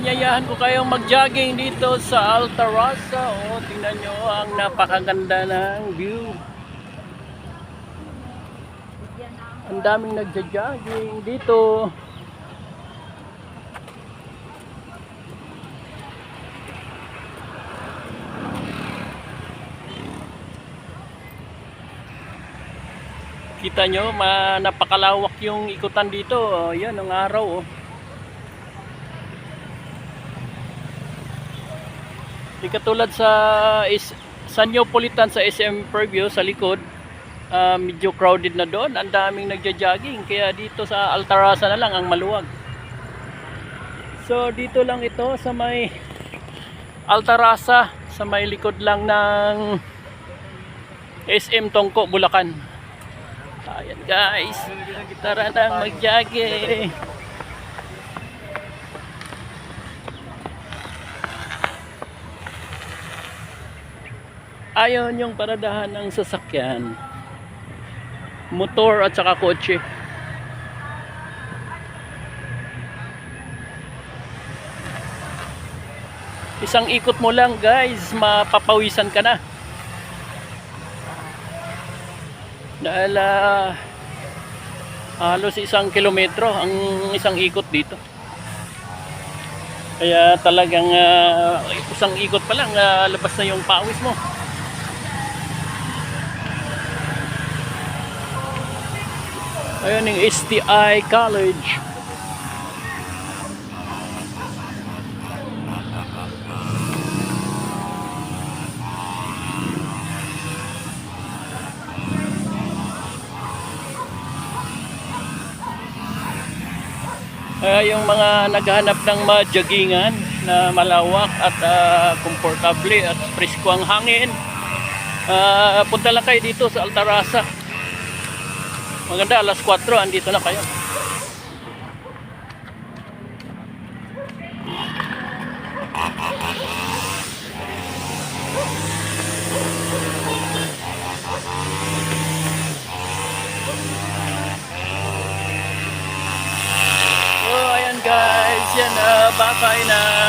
Anyayahan ko kayong mag-jogging dito sa Altarosa. O, tingnan nyo ang napakaganda ng view. Ang daming nagja-jogging dito. Kita nyo, ma napakalawak yung ikutan dito. Oh, yan, ang araw. Oh. Di katulad sa is sa Neapolitan sa SM Preview sa likod, ah, medyo crowded na doon. Ang daming nagja-jogging. Kaya dito sa Altarasa na lang ang maluwag. So dito lang ito sa may Altarasa, sa may likod lang ng SM Tongko, Bulacan. Ayan guys, tara na mag-jogging. Ayon yung paradahan ng sasakyan. Motor at saka kotse. Isang ikot mo lang guys, mapapawisan ka na. Dahil ah, halos isang kilometro ang isang ikot dito. Kaya talagang ah, isang ikot pa lang, ah, labas na yung pawis mo. Ayun yung STI College. Eh, yung mga naghahanap ng ma-joggingan na malawak at komportable at presko ang hangin, ah, punta lang kayo dito sa Altarasa. Maganda, alas 4, andito na kayo. Oh, ayan guys, yan na, bye-bye na.